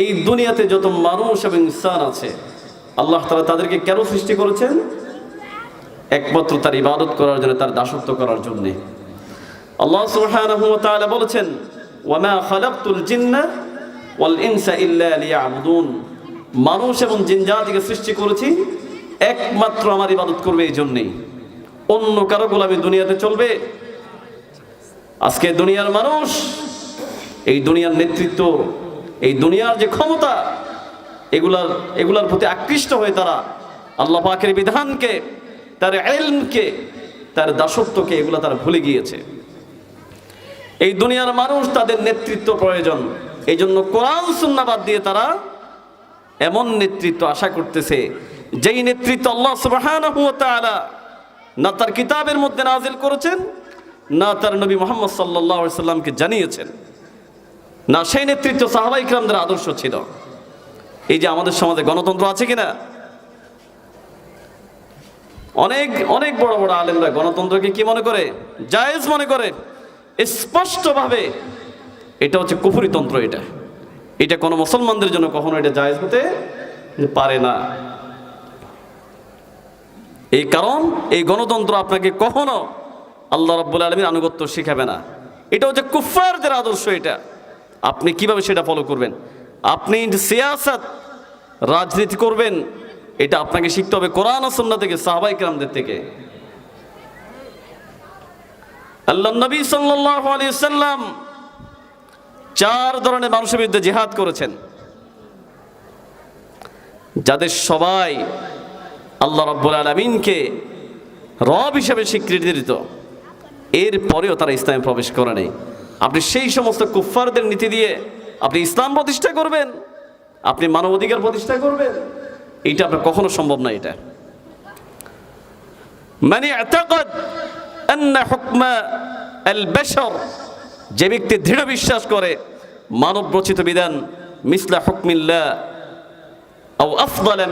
এই দুনিয়াতে যত মানুষ এবং ইনসান আছে, আল্লাহ তালা তাদেরকে কেন সৃষ্টি করেছেন? একমাত্র তার ইবাদত করার জন্য, তার দাসত্ব করার জন্যে। আল্লাহ সুবহানাহু ওয়া তাআলা বলেছেন, ওয়ামা খালাকতুল জিন্না ওয়াল ইনসা ইল্লা লিয়াবুদুন। মানুষ এবং জিন জাতিকে সৃষ্টি করেছি, একমাত্র আমার ইবাদত করবে এই জন্যেই। অন্য কারও গোলামি দুনিয়াতে চলবে। আজকে দুনিয়ার মানুষ, এই দুনিয়ার নেতৃত্ব এই দুনিয়ার যে ক্ষমতা, এগুলার এগুলার প্রতি আকৃষ্ট হয়ে তারা আল্লাহ পাকের বিধানকে, তার এলমকে তার দাসত্বকে এগুলা তারা ভুলে গিয়েছে। এই দুনিয়ার মানুষ তাদের নেতৃত্ব প্রয়োজন। এই জন্য কোরআন সুন্নাবাদ দিয়ে তারা এমন নেতৃত্ব আশা করতেছে, যেই নেতৃত্ব আল্লাহ সুবহানাহু ওয়া না তার কিতাবের মধ্যে নাজিল করেছেন, না তার নবী মোহাম্মদ আলাইহি সাল্লামকে জানিয়েছেন। না, সেই নেতৃত্ব ইকরামদের আদর্শ ছিল। এই যে আমাদের সমাজে গণতন্ত্র আছে কিনা? অনেক অনেক বড় বড় আলেমরা গণতন্ত্রকে কি মনে করে? জায়েজ মনে করে। স্পষ্টভাবে এটা হচ্ছে কুফরিতন্ত্র এটা। এটা কোনো মুসলমানদের জন্য কখনো এটা জায়েজ হতে পারে না। এই কারণ, এই গণতন্ত্র আপনাকে কখনো আল্লাহ রাব্বুল আলমীর আনুগত্য শিখাবে না। এটা হচ্ছে কুফারদের আদর্শ এটা। আপনি কীভাবে সেটা ফলো করবেন? আপনি সিয়াসাত, রাজনীতি করবেন, এটা আপনাকে শিখতে হবে কোরআন ও সুন্নাহ থেকে সাহাবাই কেরামদের থেকে। আল্লাহ নবী সাল্লাম চার ধরনের মানুষের বিরুদ্ধে জিহাদ করেছেন। যাদের সবাই আল্লাহ রাব্বুল আলামিনকে রব হিসেবে স্বীকৃতি দিত। এরপরেও তারা ইসলামে প্রবেশ করে নেই। আপনি সেই সমস্ত কুফফারদের নীতি দিয়ে আপনি ইসলাম প্রতিষ্ঠা করবেন, আপনি মানব অধিকার প্রতিষ্ঠা করবেন, এইটা আপনার কখনো সম্ভব না এটা। মানে যে ব্যক্তি দৃঢ় বিশ্বাস করে মানব রচিত বিধান, মিসলা হুকমিল্লা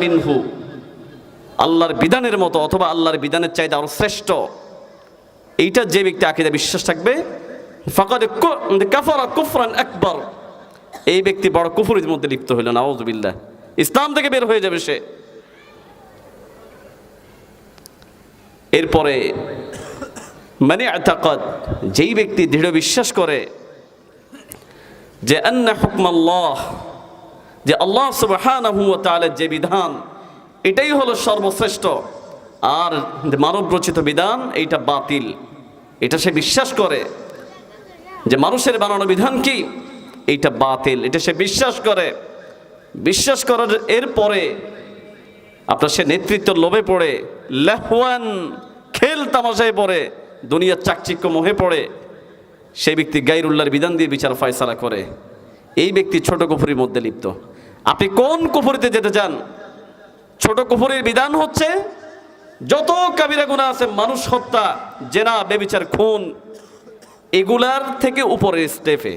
মিনহু, আল্লাহর বিধানের মতো অথবা আল্লাহর বিধানের চাইতে আরও শ্রেষ্ঠ, এইটা যে ব্যক্তি আকিদা বিশ্বাস থাকবে ফাকাদ কাফারা কুফরান আকবর। এই ব্যক্তি বড় কুফুরের মধ্যে লিপ্ত হইল, নাউজুবিল্লাহ। ইসলাম থেকে বের হয়ে যাবে সে। এরপরে মানে আতাকাদ, যেই ব্যক্তি দৃঢ় বিশ্বাস করে যে আন্না হুকম আল্লাহ যে আল্লাহ সুবহানাহু ওয়া তাআলার যে বিধান, এটাই হলো সর্বশ্রেষ্ঠ। আর মানব রচিত বিধান, এইটা বাতিল। এটা সে বিশ্বাস করে। যে মানুষের বানানো বিধান কি? এইটা বাতিল, এটা সে বিশ্বাস করে। বিশ্বাস করার এরপরে আপনার সে নেতৃত্ব লোভে পড়ে, লেহওয়ান খেল তামাশায় পড়ে, দুনিয়ার চাকচিক্য মোহে পড়ে, সেই ব্যক্তি গাইরুল্লাহর বিধান দিয়ে বিচার ফয়সালা করে। এই ব্যক্তি ছোট কুফুরির মধ্যে লিপ্ত। আপনি কোন কুফুরিতে যেতে চান? ছোট কুফুরির বিধান হচ্ছে, যত কাবিরা গুণা আছে, মানুষ হত্যা, জেনা, বেবিচার, খুন এগুলার থেকে উপরের স্টেপে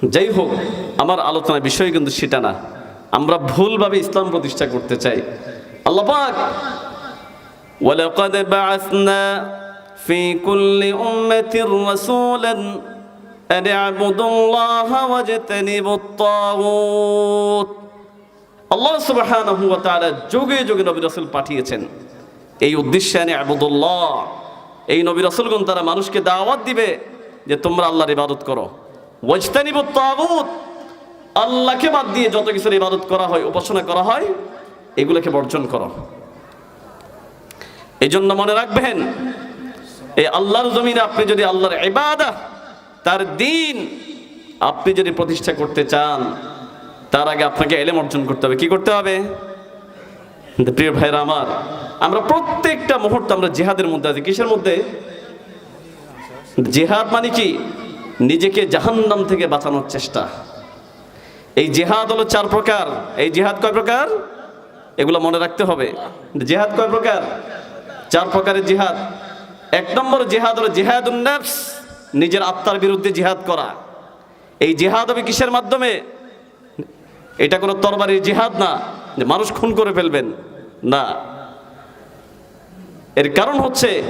যাই হোক আমার আলোচনার বিষয় কিন্তু সেটা না আমরা ভুলভাবে ইসলাম প্রতিষ্ঠা করতে চাই আল্লাহ পাক ولقد بعثنا في كل أمة رسولا أن اعبدوا الله واجتنبوا الطاغوت আল্লাহ সুবহানাহু ওয়া তাআলা যুগে যুগে নবী রাসূল পাঠিয়েছেন এই উদ্দেশ্যে আনে আবুদুল্লাহ। এই নবী রাসূলগণ তারা মানুষকে দাওয়াত দিবে যে তোমরা আল্লাহর ইবাদত করো। ওয়াজতানিবুত তাগুত। আল্লাহকে বাদ দিয়ে যত কিছুর ইবাদত করা হয়, উপাসনা করা হয়, এগুলোকে বর্জন করো। এই জন্য মনে রাখবেন, এই আল্লাহর জমিনে আপনি যদি আল্লাহর ইবাদা তার দিন আপনি যদি প্রতিষ্ঠা করতে চান, তার আগে আপনাকে এলেম অর্জন করতে হবে। কি করতে হবে? প্রিয় ভাইরা আমার, আমরা প্রত্যেকটা মুহূর্ত আমরা জেহাদের মধ্যে আছি। কিসের মধ্যে? জেহাদ মানে কি? নিজেকে জাহান্নাম থেকে বাঁচানোর চেষ্টা। এই জেহাদ হলো চার প্রকার। এই জেহাদ কয় প্রকার? এগুলো মনে রাখতে হবে। জেহাদ কয় প্রকার? চার প্রকারের জেহাদ। এক নম্বর জেহাদ হলো জেহাদ নিজের আত্মার বিরুদ্ধে জেহাদ করা। এই জেহাদ হবে কিসের মাধ্যমে? এটা কোনো তরবারির জেহাদ না, যে মানুষ খুন করে ফেলবেন। না। এর কারণ হচ্ছে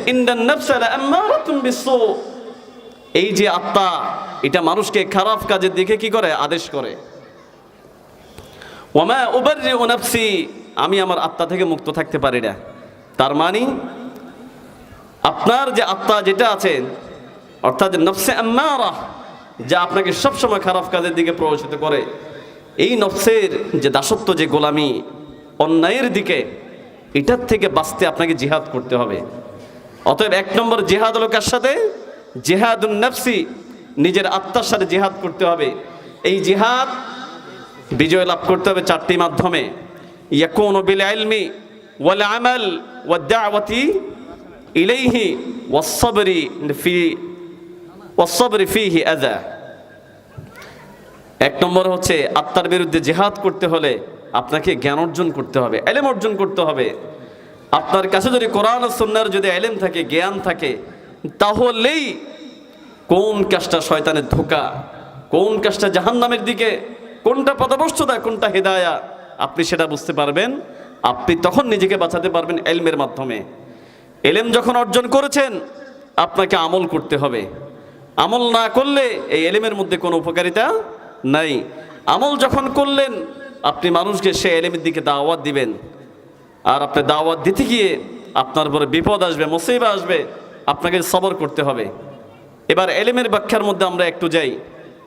এই যে আত্মা, এটা মানুষকে খারাপ কাজের দিকে কি করে? আদেশ করে। আমি আমার আত্মা থেকে মুক্ত থাকতে পারি না। তার মানে আপনার যে আত্মা যেটা আছে, অর্থাৎ নফসে আম্মারা, যা আপনাকে সবসময় খারাপ কাজের দিকে প্রভাবিত করে, এই নফসের যে দাসত্ব, যে গোলামি, অন্যায়ের দিকে এটার থেকে বাঁচতে আপনাকে জিহাদ করতে হবে। অতএব এক নম্বর জেহাদ হলো কার সাথে? জেহাদুন নফসি, নিজের আত্মার সাথে জেহাদ করতে হবে। এই জেহাদ বিজয় লাভ করতে হবে চারটি মাধ্যমে। ইয়াকুন বিল ইলমি ওয়াল আমাল ওয়াদ ইলাইহি ওয়াস সাবরি ফি, ওয়াস সাবরি ফিহি আযা। এক নম্বর হচ্ছে আত্মার বিরুদ্ধে জেহাদ করতে হলে আপনাকে জ্ঞান অর্জন করতে হবে, এলেম অর্জন করতে হবে। আপনার কাছে যদি কোরআন ও সুন্নার যদি এলেম থাকে, জ্ঞান থাকে, তাহলেই কোন কাজটা শয়তানের ধোকা, কোন কাজটা জাহান্নামের দিকে, কোনটা পদবস্ততা কোনটা হেদায়া, আপনি সেটা বুঝতে পারবেন। আপনি তখন নিজেকে বাঁচাতে পারবেন এলমের মাধ্যমে। এলেম যখন অর্জন করেছেন, আপনাকে আমল করতে হবে। আমল না করলে এই এলেমের মধ্যে কোনো উপকারিতা নাই। আমল যখন করলেন আপনি মানুষকে সে এলেমের দিকে দাওয়াত দিবেন। আর আপনি দাওয়াত দিতে গিয়ে আপনার উপরে বিপদ আসবে মুসিবা আসবে, আপনাকে সবর করতে হবে। এবার এলেমের ব্যাখ্যার মধ্যে আমরা একটু যাই।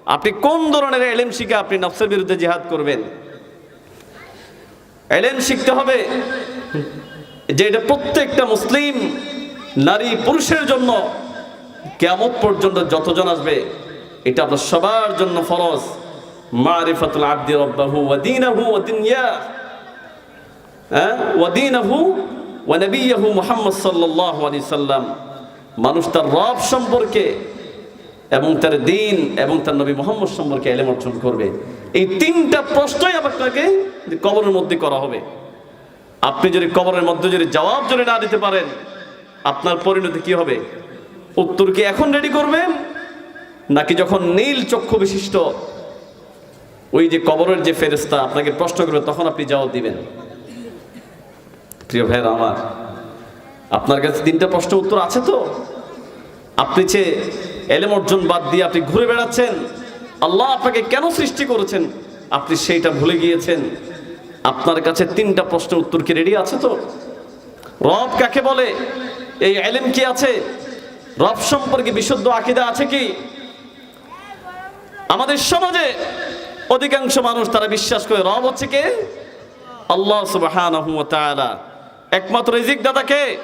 আপনি কোন ধরনের এলেম শিখে আপনি নফসের বিরুদ্ধে জিহাদ করবেন? এলেম শিখতে হবে যে এটা প্রত্যেকটা মুসলিম নারী পুরুষের জন্য কেমন পর্যন্ত যতজন আসবে, এটা আপনার সবার জন্য ফরজ। মারিফাতুল আব্দি রব্বাহু ওয়া দীনাহু ওয়া দুনিয়া হ্যাঁ ওয়া দীনাহু ওয়া নবিয়াহু মুহাম্মদ সাল্লাল্লাহু আলাইহি সাল্লাম। মানুষ তার রব সম্পর্কে এবং তার দিন এবং তার নবী মোহাম্মদ সম্পর্কে এলেম অর্জন করবে। এই তিনটা প্রশ্নই আপনাকে কবরের মধ্যে করা হবে। আপনি যদি কবরের মধ্যে যদি জবাব যদি না দিতে পারেন, আপনার পরিণতি কি হবে? উত্তর কি এখন রেডি করবেন? নাকি যখন নীল চক্ষু বিশিষ্ট ওই যে কবরের যে ফেরেস্তা আপনাকে প্রশ্ন করবে, তখন আপনি জবাব দিবেন। প্রিয় ভাইয়ের আমার, আপনার কাছে তিনটা প্রশ্ন উত্তর আছে তো? আপনি যে এলেম অর্জন বাদ দিয়ে আপনি ঘুরে বেড়াচ্ছেন, আল্লাহ আপনাকে কেন সৃষ্টি করেছেন? আপনি সেইটা ভুলে গিয়েছেন। আপনার কাছে তিনটা প্রশ্নের উত্তর কি রেডি আছে তো? রব কাকে বলে? এই এলেম কি আছে? রব সম্পর্কে বিশুদ্ধ আকিদা আছে কি? আমাদের সমাজে অধিকাংশ মানুষ তারা বিশ্বাস করে, রব হচ্ছে কে? আল্লাহ তাআলা। একমাত্র রিজিক দাতাকে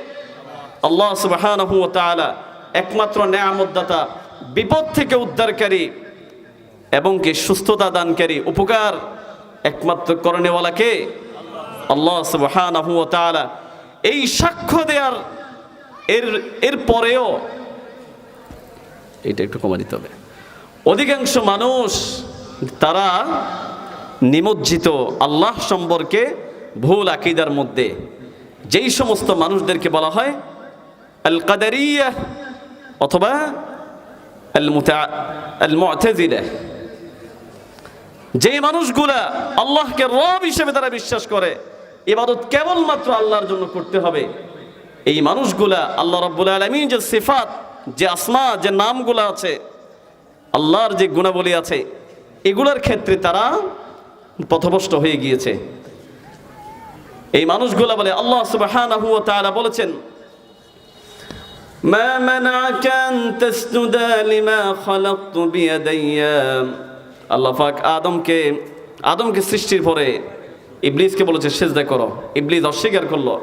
আল্লাহ সুবহানাহু ওয়া তাআলা। একমাত্র দাতা, বিপদ থেকে উদ্ধারকারী এবং কি সুস্থতা দানকারী, উপকার একমাত্র করণেওয়ালাকে আল্লাহ সুবহানাহু ওয়া তাআলা। এই সাক্ষ্য দেওয়ার এর এর পরেও এটা একটু কমা দিতে হবে। অধিকাংশ মানুষ তারা নিমজ্জিত আল্লাহ সম্পর্কে ভুল আকিদার মধ্যে। যেই সমস্ত মানুষদেরকে বলা হয় আল কাদারিয়া অথবা যে মানুষগুলা আল্লাহকে রব হিসেবে তারা বিশ্বাস করে, ইবাদত কেবলমাত্র আল্লাহর জন্য করতে হবে। এই মানুষগুলা আল্লাহ রব্বুল আলমী যে সিফাত, যে আসমা, যে নামগুলা আছে, আল্লাহর যে গুণাবলী আছে এগুলার ক্ষেত্রে তারা পথভ্রষ্ট হয়ে গিয়েছে এই মানুষগুলা বলে আল্লাহ সুবহানাহু ওয়া তাআলা বলেছেন ما منعك أن تسجد لما خلقت بيدي আল্লাহ পাক আদমকে আদমকে সৃষ্টির পরে ইবলিসকে বলেছে সেজদা করো ইবলিস অস্বীকার করলো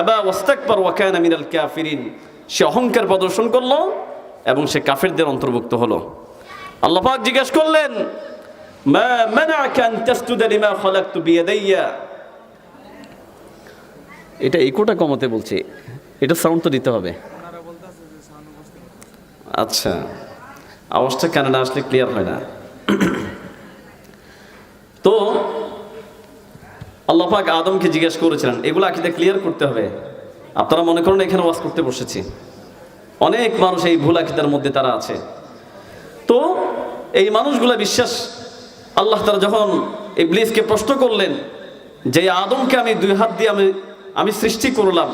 আবা ওয়াস্তাকবার ওয়া কানা মিনাল কাফিরিন সে অহংকার প্রদর্শন করলো এবং সে কাফেরদের অন্তর্ভুক্ত হলো আল্লাহ পাক জিজ্ঞেস করলেন মা মানা'আকা আন তাসজুদা লিমা খালাকতু বিয়াদাইয়া। এটা ইকোটা কমাতে বলছে। এটা সাউন্ড তো দিতে হবে। আচ্ছা। আওয়াজটা কেন না আসলে ক্লিয়ার হয় না। তো আল্লাহ পাক আদমকে জিজ্ঞেস করেছিলেন এগুলো আকিদা ক্লিয়ার করতে হবে। আপনারা মনে করেন এখানে ওয়াজ করতে বসেছি। অনেক মানুষ এই ভুল আকিদার মধ্যে তারা আছে। তো এই মানুষগুলা বিশ্বাস আল্লাহ তারা যখন ইবলিসকে প্রশ্ন করলেন, যে আদমকে আমি দুই হাত দিয়ে আমি আমি সৃষ্টি করলাম,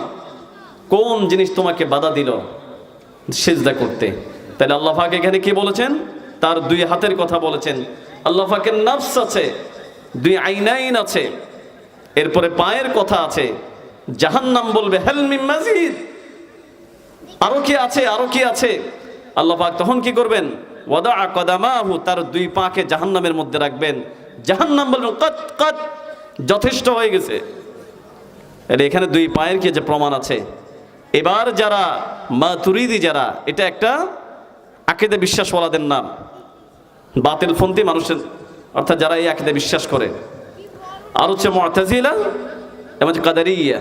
কোন জিনিস তোমাকে বাধা দিল সেজদা করতে? তাহলে আল্লাহ পাক এখানে কি বলেছেন? তার দুই হাতের কথা বলেছেন। আল্লাহ পাকের নাফস আছে, দুই আইনাইন আছে, এরপরে পায়ের কথা আছে, জাহান্নাম বলবে হেলমিম মাজিদ। আরও কি আছে, আরও কি আছে? আল্লাহাক তখন কি করবেন? ওয়াদা কদামাহু, তার দুই পাকে জাহান্নামের মধ্যে রাখবেন। জাহান্নাম বলবেন, কত কত, যথেষ্ট হয়ে গেছে। এর এখানে দুই পায়ের কি যে প্রমাণ আছে? এবার যারা মা তুরিদি যারা, এটা একটা আকেদে বিশ্বাসওয়ালাদের নাম। বাতিল ফন্তি মানুষের, অর্থাৎ যারা এই আকেদে বিশ্বাস করে। আর হচ্ছে মর্তাজিলা এবং কাদারিয়া।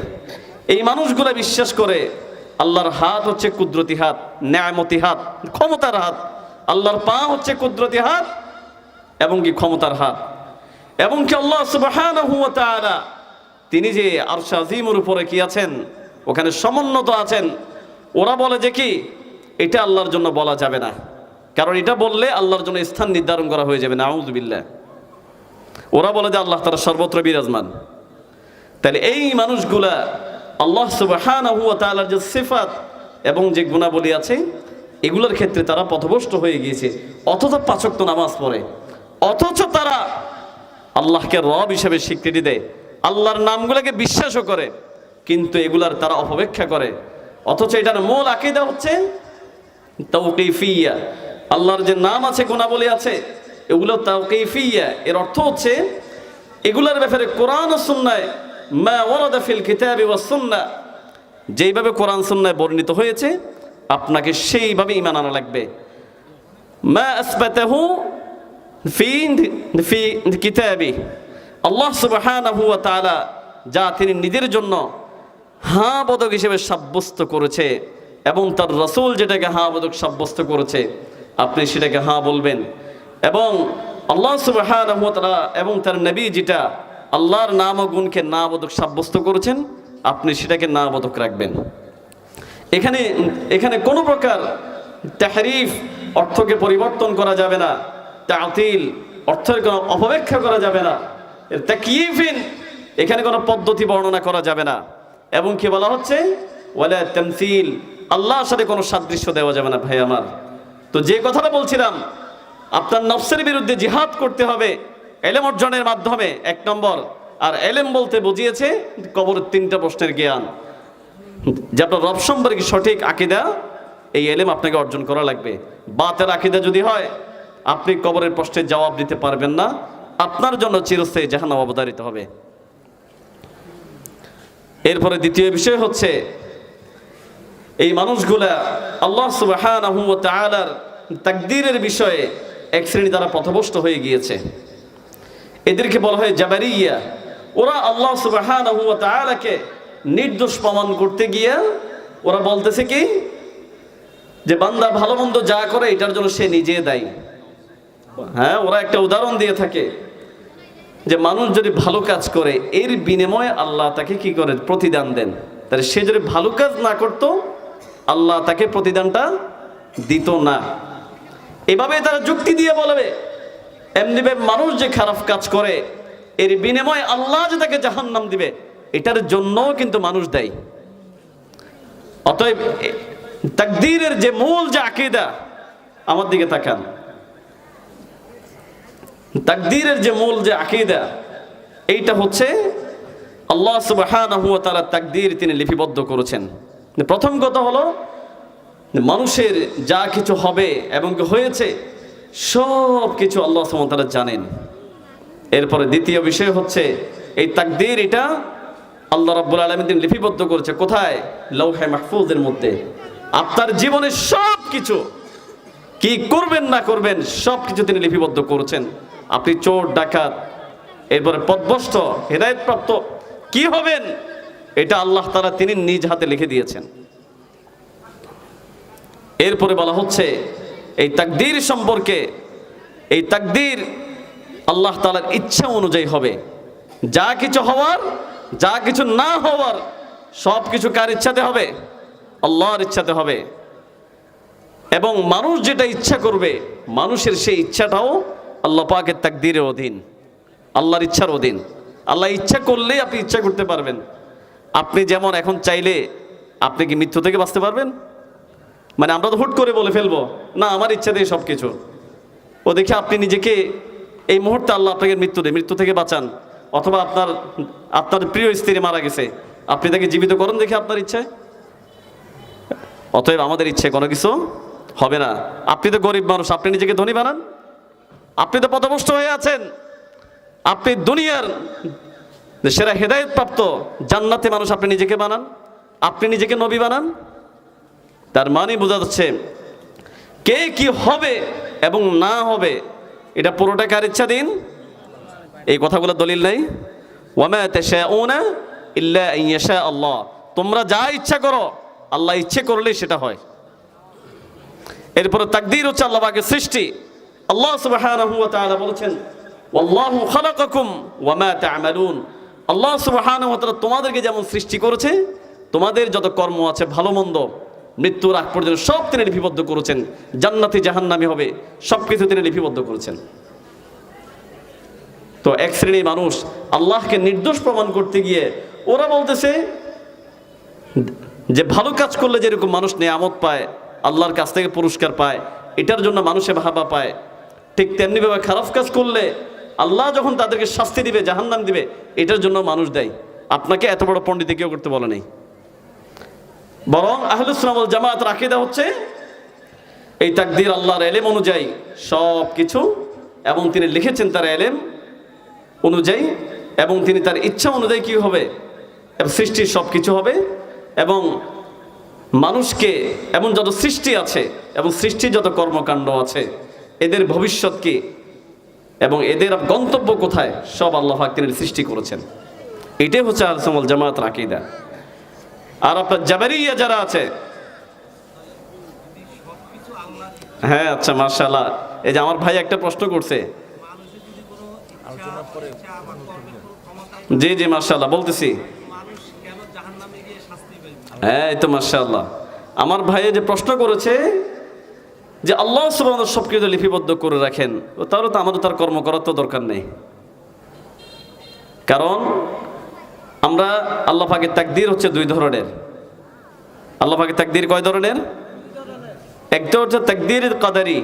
এই মানুষগুলো বিশ্বাস করে, আল্লাহর হাত হচ্ছে কুদরতি হাত ন্যায়মতি হাত, ক্ষমতার হাত। আল্লাহর পা হচ্ছে কুদরতি হাত এবং কি ক্ষমতার হাত। এবং কি আল্লাহ তাআলা তিনি যে আরশ আজিমের উপরে কি আছেন, ওখানে সমুন্নত আছেন, ওরা বলে যে কি, এটা আল্লাহর জন্য বলা যাবে না। কারণ এটা বললে আল্লাহর জন্য স্থান নির্ধারণ করা হয়ে যাবে না আউযুবিল্লাহ ওরা বলে যে আল্লাহ তারা সর্বত্র বিরাজমান। তাহলে এই মানুষগুলা আল্লাহ তাআলার যে সিফাত এবং যে গুণাবলী আছে এগুলোর ক্ষেত্রে তারা পথভ্রষ্ট হয়ে গিয়েছে। অথচ পাঁচক্ত নামাজ পড়ে। অথচ তারা আল্লাহকে রব হিসেবে স্বীকৃতি দেয়। আল্লাহর নামগুলোকে বিশ্বাসও করে। কিন্তু এগুলার তারা অপব্যাখ্যা করে। অথচ এটার মূল আকিদা হচ্ছে তাওকিফিয়া। আল্লাহর যে নাম আছে, গুণাবলী আছে, এগুলো তাওকিফিয়া। এর অর্থ হচ্ছে, এগুলার ব্যাপারে কোরআন ও সুন্নায় মা ওয়ারাদা ফিল কিতাবি ওয়াস সুন্নাহ। যেইভাবে কোরআন সুন্নায় বর্ণিত হয়েছে আপনাকে সেইভাবে ঈমান আনা লাগবে। ফি আল্লাহ যা তিনি নিজের জন্য হাঁ বদক হিসেবে সাব্যস্ত করেছে এবং তার রসুল যেটাকে হাঁ বদক সাব্যস্ত করেছে, আপনি সেটাকে হাঁ বলবেন। এবং আল্লাহ তাআলা এবং তার নবী যেটা আল্লাহর নাম ও গুণকে না বদক সাব্যস্ত করেছেন, আপনি সেটাকে না বদক রাখবেন। এখানে এখানে কোনো প্রকার তাহরিফ অর্থকে পরিবর্তন করা যাবে না, তাতিল অর্থের কোনো অপব্যাখ্যা করা যাবে না, এর তাকিফিন এখানে কোনো পদ্ধতি বর্ণনা করা যাবে না। এবং কি বলা হচ্ছে? ওয়ালা তামসিল, আল্লাহর সাথে কোনো সাদৃশ্য দেওয়া যাবে না ভাই আমার। তো যে কথাটা বলছিলাম, আপনার নফসের বিরুদ্ধে জিহাদ করতে হবে, এলেম অর্জনের মাধ্যমে, এক নম্বর। আর এলেম বলতে বুঝিয়েছে কবরের তিনটা প্রশ্নের জ্ঞান। যে আপনার রব সম্পর্কে সঠিক আকিদা, এই এলেম আপনাকে অর্জন করা লাগবে। বাতের আকিদা যদি হয়, আপনি কবরের প্রশ্নের জবাব দিতে পারবেন না। আপনার জন্য চিরস্থায়ী জাহান্নাম অবতারিত হবে। এরপরে দ্বিতীয় বিষয় হচ্ছে, এই মানুষগুলা আল্লাহ তাআলার তাকদীরের বিষয়ে এক শ্রেণি দ্বারা পথভ্রষ্ট হয়ে গিয়েছে। এদেরকে বলা হয় জাবারিয়া। ওরা আল্লাহ তাআলাকে নির্দোষ প্রমাণ করতে গিয়ে ওরা বলতেছে কি? যে বান্দা ভালো মন্দ যা করে, এটার জন্য সে নিজে দায়ী। হ্যাঁ ওরা একটা উদাহরণ দিয়ে থাকে। যে মানুষ যদি ভালো কাজ করে, এর বিনিময়ে আল্লাহ তাকে কি করে? প্রতিদান দেন। তাহলে সে যদি ভালো কাজ না করত, আল্লাহ তাকে প্রতিদানটা দিত না। এভাবে তারা যুক্তি দিয়ে বলবে এমনিভাবে মানুষ যে খারাপ কাজ করে, এর বিনিময়ে আল্লাহ যে তাকে জাহান্নাম দিবে। এটার জন্যও কিন্তু মানুষ দেয়। অতএব তাকদীরের যে মূল যে আকিদা, আমার দিকে তাকান। তাকদীরের যে মূল যে আকিদা, এইটা হচ্ছে আল্লাহ সুবহানাহু ওয়া তাআলা তাকদীর তিনি লিপিবদ্ধ করেছেন। প্রথম কথা হলো, মানুষের যা কিছু হবে এবং হয়েছে সব কিছু আল্লাহ সুবহানাহু ওয়া তাআলা জানেন। এরপরে দ্বিতীয় বিষয় হচ্ছে, এই তাকদীর এটা আল্লাহ রাব্বুল আলামিন লিপিবদ্ধ করেছে। কোথায়? লৌহে মাহফুজের মধ্যে। আপনার জীবনের সব কিছু কি করবেন না করবেন সব কিছু তিনি লিপিবদ্ধ করেছেন। আপনি চোর, ডাকাত, এরপরে পদভস্ত হেদায়তপ্রাপ্ত, কি হবেন? এটা আল্লাহ তারা তিনি নিজ হাতে লিখে দিয়েছেন। এরপরে বলা হচ্ছে, এই তাকদীর সম্পর্কে, এই তাকদীর আল্লাহ তালার ইচ্ছা অনুযায়ী হবে। যা কিছু হওয়ার যা কিছু না হওয়ার সব কিছু কার ইচ্ছাতে হবে? আল্লাহর ইচ্ছাতে হবে। এবং মানুষ যেটা ইচ্ছা করবে, মানুষের সেই ইচ্ছাটাও আল্লাহ পাকের তাকদীরের অধীন, আল্লাহর ইচ্ছার অধীন। আল্লাহ ইচ্ছা করলেই আপনি ইচ্ছা করতে পারবেন। আপনি যেমন এখন চাইলে আপনি কি মৃত্যু থেকে বাঁচতে পারবেন? মানে আমরা তো হুট করে বলে ফেলব, না, আমার ইচ্ছা দিয়ে সব কিছু ও দেখে আপনি নিজেকে এই মুহূর্তে আল্লাহ আপনাকে মৃত্যু দেয়, মৃত্যু থেকে বাঁচান। অথবা আপনার আপনার প্রিয় স্ত্রী মারা গেছে, আপনি তাকে জীবিত করুন দেখে আপনার ইচ্ছে? অতএব আমাদের ইচ্ছে কোনো কিছু হবে না। আপনি তো গরিব মানুষ, আপনি নিজেকে ধনী বানান। আপনি তো পথভ্রষ্ট হয়ে আছেন। আপনি দুনিয়ার সেরা হেদায়ত প্রাপ্ত জান্নাতে মানুষ আপনি নিজেকে বানান। আপনি নিজেকে নবী বানান। তার মানে বোঝা যাচ্ছে, কে কি হবে এবং না হবে, এটা পুরোটা কার ইচ্ছা দিন এই কথাগুলো দলিল নাই? ওয়ামা তাশাউনা ইল্লা ইয়াশা আল্লাহ। তোমরা যা ইচ্ছা করো, আল্লাহ ইচ্ছে করলেই সেটা হয়। এরপরে তাকদীর হচ্ছে আল্লাহ পাকের সৃষ্টি। আল্লাহ সুবহানাহু ওয়া তাআলা বলেছেন, ওয়াল্লাহু খালাকাকুম ওয়া মা তা'মালুন। আল্লাহ সুবহানাহু ওয়া তাআলা তোমাদেরকে যেমন সৃষ্টি করেছে, তোমাদের যত কর্ম আছে, ভালো মন্দ, মৃত্যুর আগ পর্যন্ত সব তিনি লিপিবদ্ধ করেছেন। জান্নাতি জাহান্নামি হবে সব কিছু তিনি লিপিবদ্ধ করেছেন। তো এক শ্রেণির মানুষ আল্লাহকে নির্দোষ প্রমাণ করতে গিয়ে ওরা বলতেছে যে ভালো কাজ করলে যেরকম মানুষ নেয়ামত পায়, আল্লাহর কাছ থেকে পুরস্কার পায়, এটার জন্য মানুষে ভাবা পায়। ঠিক তেমনিভাবে খারাপ কাজ করলে আল্লাহ যখন তাদেরকে শাস্তি দিবে, জাহান্নাম দিবে, এটার জন্য মানুষ দেয়। আপনাকে এত বড় পণ্ডিতে কেউ করতে বলে নেই। বরং আহলুসলামল জামাত রাখিদা হচ্ছে, এই তাকদির আল্লাহর এলেম অনুযায়ী সব কিছু এবং তিনি লিখেছেন তার এলেম অনুযায়ী এবং তিনি তার ইচ্ছা অনুযায়ী কি হবে? সৃষ্টির সব কিছু হবে এবং মানুষকে এমন যত সৃষ্টি আছে এবং সৃষ্টির যত কর্মকাণ্ড আছে, এদের ভবিষ্যৎ কি? এবং এদের গন্তব্য কোথায়? সব আল্লাহ তিনি সৃষ্টি করেছেন। এটাই হচ্ছে আলসমল জামাত রাকিদা আর আপনার জাবারিয়া যারা আছে হ্যাঁ আচ্ছা মার্শাল্লাহ এই যে আমার ভাই একটা প্রশ্ন করছে জি জি মার্শাল্লাহ বলতেছি। হ্যাঁ এই তো মার্শাল্লাহ আমার ভাই যে প্রশ্ন করেছে যে আল্লাহ সুবাহ সব কিছু লিপিবদ্ধ করে রাখেন, ও তাহলে তো আমাদের তার কর্ম করার তো দরকার নেই। কারণ আমরা আল্লাহ পাকের তাকদির হচ্ছে দুই ধরনের। আল্লাহ পাকের তাকদির কয় ধরনের? একটা হচ্ছে তাকদির কাদারি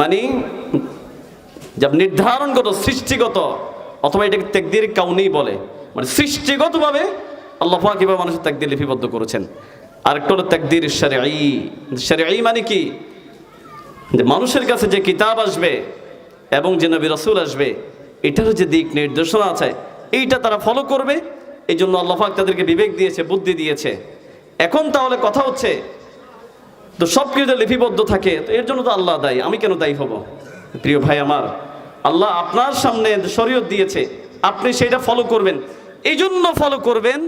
মানে যা নির্ধারণগত, সৃষ্টিগত, অথবা এটাকে তাকদির কাউনি বলে। মানে সৃষ্টিগতভাবে আল্লাহ পাক এভাবে মানুষের তাকদির লিপিবদ্ধ করেছেন। আরেকটা হলো তাকদির শারিআই শারিআই মানে কি? যে মানুষের কাছে যে কিতাব আসবে এবং যে নবী রাসূল আসবে, এটার যে দিক নির্দেশনা আছে, এইটা তারা ফলো করবে। এই জন্য আল্লাহ পাক তাদেরকে বিবেক দিয়েছে, বুদ্ধি দিয়েছে। এখন তাহলে কথা হচ্ছে, তো সব কিছু লিপিবদ্ধ থাকে, তো এর জন্য তো আল্লাহ দায়ী, আমি কেন দায়ী হব? প্রিয় ভাই আমার, আল্লাহ আপনার সামনে শরীয়ত দিয়েছে, আপনি সেটা ফলো করবেন। এই জন্য ফলো করবেন,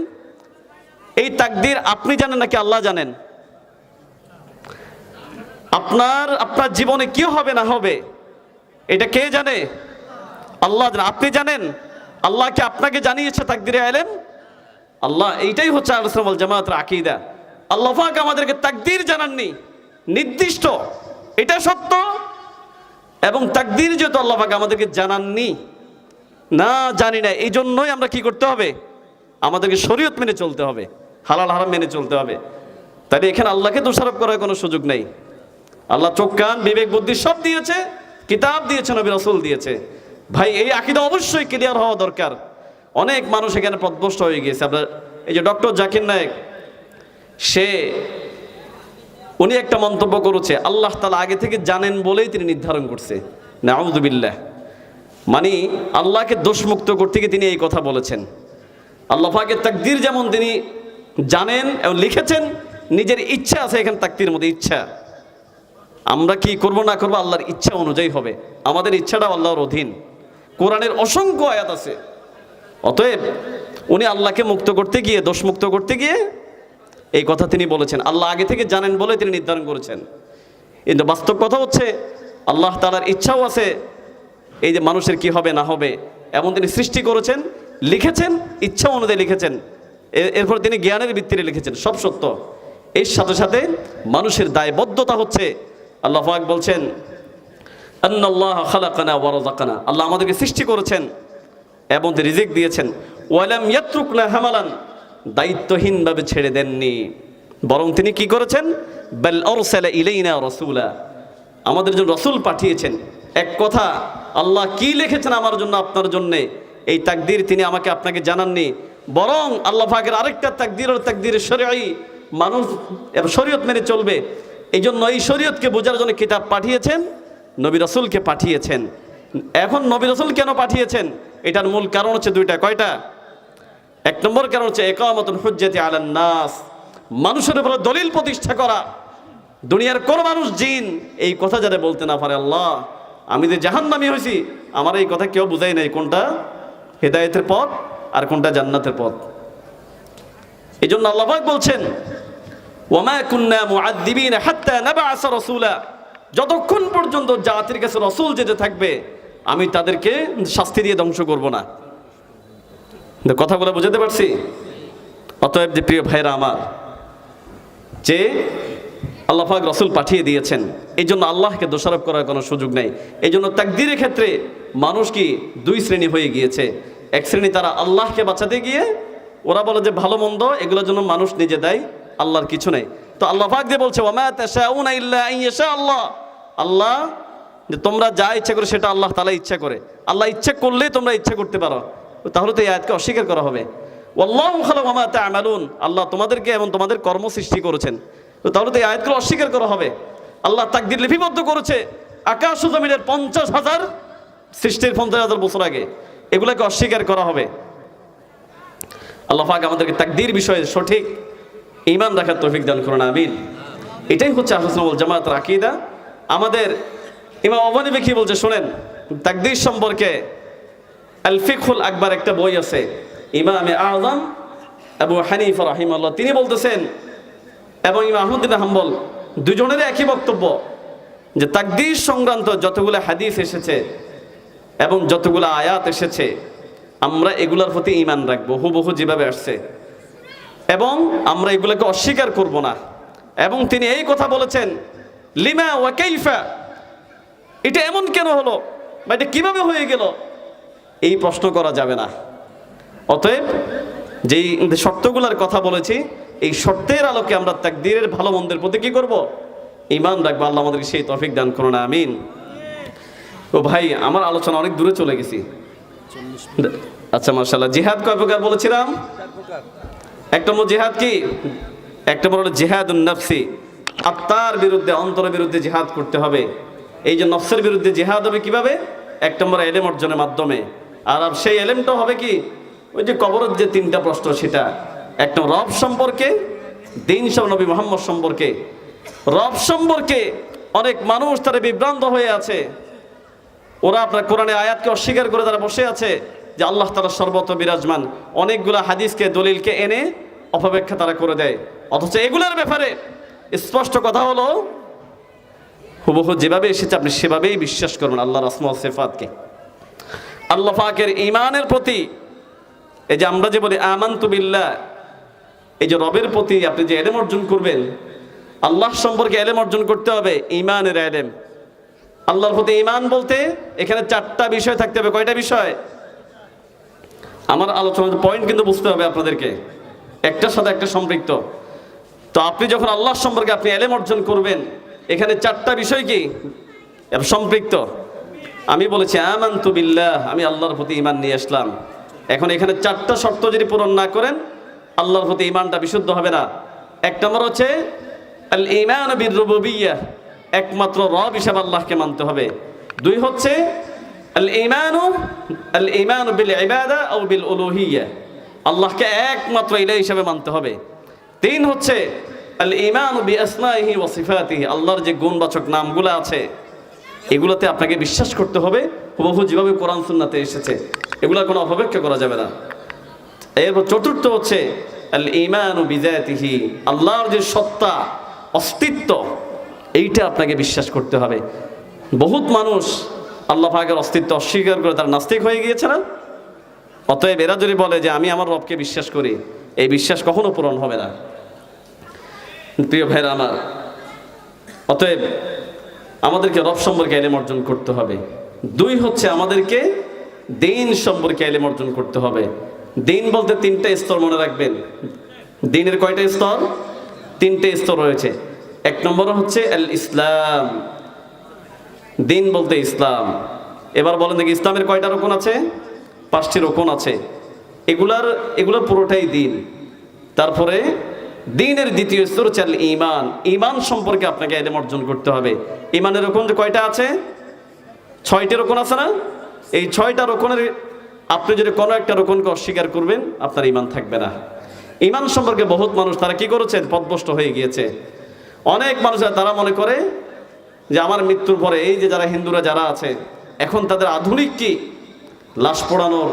এই তাকদির আপনি জানেন নাকি আল্লাহ জানেন? আপনার আপনার জীবনে কি হবে না হবে, এটা কে জানে? আল্লাহ আপনি জানেন? আল্লাহকে আপনাকে জানিয়েছে তাকদিরে আলেম? আল্লাহ এইটাই হচ্ছে আলসালাম জামাত আকিদা। আল্লাহ পাক আমাদেরকে তাকদির জানাননি, নির্দিষ্ট। এটা সত্য? এবং তাকদির যেহেতু আল্লাহ পাক আমাদেরকে জানাননি, না জানি না, এই জন্যই আমরা কি করতে হবে? আমাদেরকে শরীয়ত মেনে চলতে হবে, হালাল হারাম মেনে চলতে হবে। তাই এখানে আল্লাহকে দোষারোপ করার কোনো সুযোগ নেই। আল্লাহ চোখ, কান, বিবেক, বুদ্ধি সব দিয়েছে, কিতাব দিয়েছে, নবী রাসূল দিয়েছে। ভাই, এই আকিদা অবশ্যই ক্লিয়ার হওয়া দরকার। অনেক মানুষ এখানে পদভস্ত হয়ে গিয়েছে। আপনার এই যে ডক্টর জাকির নায়েক, সে উনি একটা মন্তব্য করেছে, আল্লাহ তালা আগে থেকে জানেন বলেই তিনি নির্ধারণ করছে। নাউদুবিল্লাহ মানে আল্লাহকে দোষমুক্ত করতে গিয়ে তিনি এই কথা বলেছেন। আল্লাহ পাকের তাকদির যেমন তিনি জানেন এবং লিখেছেন, নিজের ইচ্ছা আছে এখানে তাকদির মধ্যে, ইচ্ছা। আমরা কি করব না করব আল্লাহর ইচ্ছা অনুযায়ী হবে। আমাদের ইচ্ছাটাও আল্লাহর অধীন। কোরআনের অসংখ্য আয়াত আছে। অতএব উনি আল্লাহকে মুক্ত করতে গিয়ে, দোষমুক্ত করতে গিয়ে এই কথা তিনি বলেছেন। আল্লাহ আগে থেকে জানেন বলে তিনি নির্ধারণ করেছেন। কিন্তু বাস্তব কথা হচ্ছে, আল্লাহ তালার ইচ্ছাও আছে এই যে মানুষের কি হবে না হবে, এমন তিনি সৃষ্টি করেছেন, লিখেছেন, ইচ্ছা অনুযায়ী লিখেছেন। এরপর তিনি জ্ঞানের ভিত্তিতে লিখেছেন, সব সত্য। এর সাথে সাথে মানুষের দায়বদ্ধতা হচ্ছে, আল্লাহ পাক বলছেন, আন্নাল্লাহ খালাকানা ওয়া রাযাকানা। আল্লাহ আমাদেরকে সৃষ্টি করেছেন এবং রিজিক দিয়েছেন। ওয়ালাম ইয়াত্রুকনা হামালান। দায়িত্বহীনভাবে ছেড়ে দেননি। বরং তিনি কি করেছেন? বেল অরসালা ইলাইনা রসুলা। আমাদের জন্য রসুল পাঠিয়েছেন। এক কথা, আল্লাহ কি লিখেছেন আমার জন্য, আপনার জন্যে? এই তাকদির তিনি আমাকে আপনাকে জানাননি। বরং আল্লাহ পাকের আরেকটা তাকদির ও তাকদির শরীয় মানুষ শরীয়ত মেনে চলবে। এই জন্য এই শরীয়তকে বোঝার জন্য কিতাব পাঠিয়েছেন, নবী রসুলকে পাঠিয়েছেন। এখন নবী রসুল কেন পাঠিয়েছেন? এটার মূল কারণ হচ্ছে দুইটা। কয়টা? এক নম্বর কারণ হচ্ছে একামতন হুজ্জাতি আলান নাস। মানুষের উপরে দলিল প্রতিষ্ঠা করা। দুনিয়ার কোন মানুষ জিন, এই কথা যাতে বলতে না পারে, আল্লাহ। আমি যে জাহান নামি হয়েছি, আমার এই কথা কেউ বুঝাই নাই কোনটা হেদায়েতের পথ আর কোনটা জান্নাতের পথ। এই জন্য আল্লাহ পাক বলছেন, ওয়ামা কুন্না মুআদ্দিবিনা হাত্তা নাবআসা রাসূলা। যতক্ষণ পর্যন্ত জাতির কাছে রসুল যেতে থাকবে, আমি তাদেরকে শাস্তি দিয়ে ধ্বংস করব না। কিন্তু কথাগুলো বুঝাতে পারছি? অতএব যে প্রিয় ভাইরা আমার, যে আল্লাহ পাক রসুল পাঠিয়ে দিয়েছেন এই জন্য আল্লাহকে দোষারোপ করার কোনো সুযোগ নেই। এই জন্য তাকদিরের ক্ষেত্রে মানুষ কি দুই শ্রেণি হয়ে গিয়েছে। এক শ্রেণি তারা আল্লাহকে বাঁচাতে গিয়ে ওরা বলে যে ভালো মন্দ, এগুলোর জন্য মানুষ নিজে দেয়, আল্লাহর কিছু নেই। তো আল্লাহ পাক যে বলছে আল্লাহ। আল্লাহ, যে তোমরা যা ইচ্ছা করে সেটা আল্লাহ তালা ইচ্ছা করে। আল্লাহ ইচ্ছা করলেই তোমরা ইচ্ছা করতে পারো। তাহলে তো এই আয়াতকে অস্বীকার করা হবে। তা'মালুন। আল্লাহ তোমাদেরকে এবং তোমাদের কর্ম সৃষ্টি করেছেন। তো তাহলে তো এই আয়াতগুলো অস্বীকার করা হবে। আল্লাহ তাকদির লিপিবদ্ধ করেছে। আকাশ জমিনের পঞ্চাশ হাজার সৃষ্টির পঞ্চাশ হাজার বছর আগে। এগুলোকে অস্বীকার করা হবে। আল্লাহ পাক আমাদেরকে তাকদির বিষয়ে সঠিক ইমান রাখার তৌফিক দান করুন, আমিন। এটাই হচ্ছে আহসানুল জামাত রাকিদা আমাদের ইমাম অবনী কি বলছে, শোনেন। তাকদির সম্পর্কে আল ফিকহুল আকবার একটা বই আছে, ইমামে আজম আবু হানিফ রাহিমাল্লাহ তিনি বলতেছেন, এবং ইমাম আহমদিন হাম্বল দুজনের একই বক্তব্য, যে তাকদির সংক্রান্ত যতগুলো হাদিস এসেছে এবং যতগুলো আয়াত এসেছে, আমরা এগুলোর প্রতি ইমান রাখব, হুবহু যেভাবে আসছে। এবং আমরা এগুলোকে অস্বীকার করব না। এবং তিনি এই কথা বলেছেন, লিমা ওয়াকাইফা এটা এমন কেন হলো বা এটা কীভাবে হয়ে গেল? এই প্রশ্ন করা যাবে না। অতএব যেই শর্তগুলোর কথা বলেছি, এই শর্তের আলোকে আমরা তাকদীরের ভালো মন্দের প্রতি কি করব? ইমান রাখব, আল্লাহ আমাদেরকে সেই তফিক দান করো না আমিন। ও ভাই, আমার আলোচনা অনেক দূরে চলে গেছি। আচ্ছা মার্শাল্লাহ জিহাদ কয় প্রকার বলেছিলাম? এক নম্বর জিহাদ কি? এক নম্বর হলো জিহাদ নফসি। আত্মার বিরুদ্ধে, অন্তরের বিরুদ্ধে জিহাদ করতে হবে। এই যে নফসের বিরুদ্ধে জিহাদ হবে কীভাবে? এক নম্বর এলেম অর্জনের মাধ্যমে। আর সেই এলেমটা হবে কি? ওই যে কবরের যে তিনটা প্রশ্ন, সেটা। এক নম্বর রব সম্পর্কে, দিন সব নবী মোহাম্মদ সম্পর্কে। রব সম্পর্কে অনেক মানুষ তারা বিভ্রান্ত হয়ে আছে। ওরা আপনার কোরআনে আয়াতকে অস্বীকার করে তারা বসে আছে যে আল্লাহ তারা সর্বত বিরাজমান। অনেকগুলো হাদিসকে, দলিলকে এনে অপব্যাখ্যা তারা করে দেয়। অথচ এগুলোর ব্যাপারে স্পষ্ট কথা হলো, হুবহু যেভাবে এসেছে আপনি সেভাবেই বিশ্বাস করবেন আল্লাহ রসমা সেফাতকে। আল্লাহ পাকের ইমানের প্রতি, এই যে আমরা যে বলি আমান্তু বিল্লাহ, এই যে রবের প্রতি আপনি যে এলেম অর্জন করবেন, আল্লাহ সম্পর্কে এলেম অর্জন করতে হবে ইমানের এলেম। আল্লাহর প্রতি ইমান বলতে এখানে চারটা বিষয় থাকতে হবে। কয়টা বিষয়? আমার আলোচনার পয়েন্ট কিন্তু বুঝতে হবে আপনাদেরকে। একটার সাথে একটা সম্পৃক্ত। তো আপনি যখন আল্লাহ সম্পর্কে আপনি এলেম অর্জন করবেন, এখানে চারটা বিষয় কি? সম্পৃক্ত। আমি বলেছি, আমান্তু বিল্লাহ আমি আল্লাহর প্রতি ইমান নিয়ে আসলাম। এখন এখানে চারটা শর্ত যদি পূরণ না করেন, আল্লাহর প্রতি ইমানটা বিশুদ্ধ হবে না। এক নম্বর হচ্ছে আল ইমান বির রুবুবিয়্যা একমাত্র রব হিসাবে আল্লাহকে মানতে হবে। দুই হচ্ছে আল ইমানু আল ইমানু বিল ইবাদা ও বিল উলুহিয়্যা আল্লাহকে একমাত্র ইলাহ হিসাবে মানতে হবে। তিন হচ্ছে আল ইমানু বি আসমাইহি ওয়া সিফাতিহি আল্লাহর যে গুণবাচক নামগুলো আছে এগুলোতে আপনাকে বিশ্বাস করতে হবে, হুবহু যেভাবে কোরআন সুন্নাতে এসেছে, এগুলো কোনো অপব্যাখ্যা করা যাবে না। এরপর চতুর্থ হচ্ছে আল্লাহর যে সত্তা, অস্তিত্ব, এইটা আপনাকে বিশ্বাস করতে হবে। বহুত মানুষ আল্লাহ পাকের অস্তিত্ব অস্বীকার করে তার নাস্তিক হয়ে গিয়েছে না? অতএব এরা যদি বলে যে আমি আমার রবকে বিশ্বাস করি, এই বিশ্বাস কখনো পূরণ হবে না। প্রিয় ভাইরা আমার, অতএব আমাদেরকে রব সম্পর্কে এলেম অর্জন করতে হবে। দুই হচ্ছে আমাদেরকে দিন সম্পর্কে এলেম অর্জন করতে হবে। দিন বলতে তিনটা স্তর মনে রাখবেন। দিনের কয়টা স্তর? তিনটে স্তর রয়েছে। এক নম্বর হচ্ছে আল ইসলাম দিন বলতে ইসলাম। এবার বলেন দেখি, ইসলামের কয়টা রকম আছে? পাঁচটি রকম আছে। এগুলার, এগুলো পুরোটাই দিন। তারপরে দিনের দ্বিতীয় স্তর আল ইমান ইমান সম্পর্কে আপনাকে এলেম অর্জন করতে হবে। ইমানের রকম যে কয়টা আছে? ছয়টি রকম আছে না? এই ছয়টা রকমের আপনি যদি কোনো একটা রকমকে অস্বীকার করবেন, আপনার ইমান থাকবে না। ইমান সম্পর্কে বহুত মানুষ, তারা কি করেছে? পদভষ্ট হয়ে গিয়েছে। অনেক মানুষ তারা মনে করে যে আমার মৃত্যুর পরে এই যে যারা হিন্দুরা যারা আছে, এখন তাদের আধুনিক কি? লাশ পোড়ানোর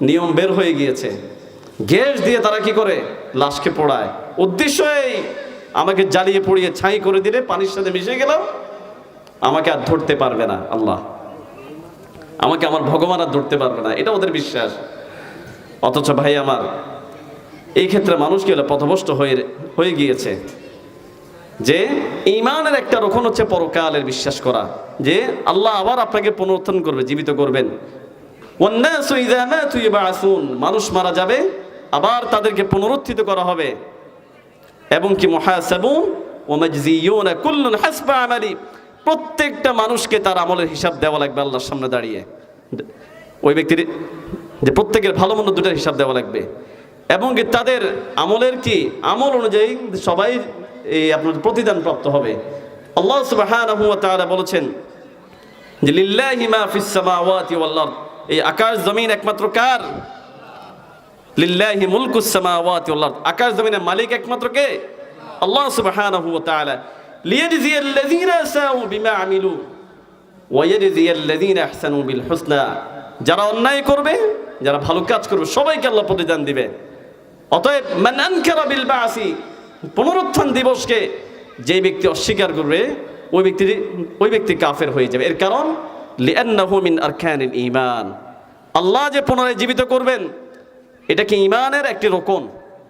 নিয়ম বের হয়ে গিয়েছে। গ্যাস দিয়ে তারা কি করে? লাশকে পোড়ায়। উদ্দেশ্য এই, আমাকে জ্বালিয়ে পুড়িয়ে ছাই করে দিলে পানির সাথে মিশে গেলাম, আমাকে আর ধরতে পারবে না আল্লাহ। আমাকে আমার ভগবান আর ধরতে পারবে না, এটা ওদের বিশ্বাস। অথচ ভাই আমার, এই ক্ষেত্রে মানুষ কি হলো? পথভ্রষ্ট হয়ে হয়ে গিয়েছে। যে ইমানের একটা রকম হচ্ছে পরকালের বিশ্বাস করা। যে আল্লাহ আবার আপনাকে পুনরুত্থান করবে, জীবিত করবেন। মানুষ মারা যাবে আবার তাদেরকে পুনরুত্থিত করা হবে। এবং কি মুহাসাবুন? ওয়া মাজজিয়ুনা কুল্লুন হাসবা প্রত্যেকটা মানুষকে তার আমলের হিসাব দেওয়া লাগবে আল্লাহর সামনে দাঁড়িয়ে। ওই ব্যক্তির যে প্রত্যেকের ভালো মন্দ দুটার হিসাব দেওয়া লাগবে। এবং কি তাদের আমলের কি? আমল অনুযায়ী সবাই এই আপনার প্রতিদান প্রাপ্ত হবে। আল্লাহ তাআলা বলেছেন যে, লিল্লাহি মা ফিস সামাওয়াতি এই আকাশ, জমিন একমাত্র কার? লিল্লাহি মুলকুস সামাওয়াতি ওয়াল আরদ। আকাশ জমিনের মালিক একমাত্র কে? আল্লাহ সুবহানাহু ওয়া তাআলা। লিয়াজজিয়াল্লাযীনা সাউ বিমা আমিলু ওয়া ইয়াজজিয়াল্লাযীনা আহসানু বিল হুসনা যারা অন্যায় করবে, যারা ভালো কাজ করবে, সবাইকে আল্লাহ প্রতিদান দিবে। অতএব মান আনকারা বিল বাসি পুনরুত্থান দিবসকে যে ব্যক্তি অস্বীকার করবে, ওই ব্যক্তি ওই ব্যক্তি কাফের হয়ে যাবে। এর কারণ, লিআন্নাহু মিন আরকানিল ঈমান। আল্লাহ যে পুনরায় জীবিত করবেন এটা কি ইমানের একটি রোকন।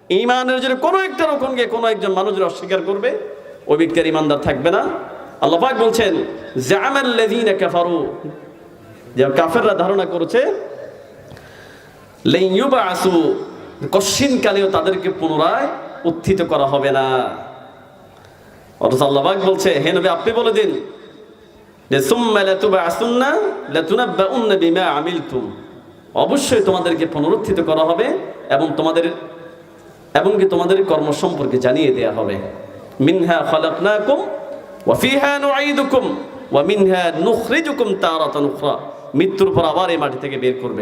ইমানের যদি কোনো একটা রোকনকে কোনো একজন মানুষ অস্বীকার করবে ওই ব্যক্তি আর ইমানদার থাকবে না। আল্লাহ পাক বলছেন জামাল্লাযীনা কাফারু। যে কাফেররা ধারণা করেছে লেইয়ুবাসু কশিন কালেও তাদেরকে পুনরায় উত্থিত করা হবে না। অথচ আল্লাহবাক বলছে, হে নবী, আপনি বলে দিন যে, সুম্মা লাতুবাসুন্না লাতুনাব্বাউন্না বিমা আমিলতুম। অবশ্যই তোমাদেরকে পুনরুত্থিত করা হবে এবং তোমাদের, এবং কি তোমাদের কর্ম সম্পর্কে জানিয়ে দেয়া হবে। মিনহা খালাকনাকুম, ওয়া ফিহা নুঈদুকুম, ওয়া মিনহা নুখরিজুকুম তারাতান উখরা। মৃত্যুর পর আবার এই মাটি থেকে বের করবে।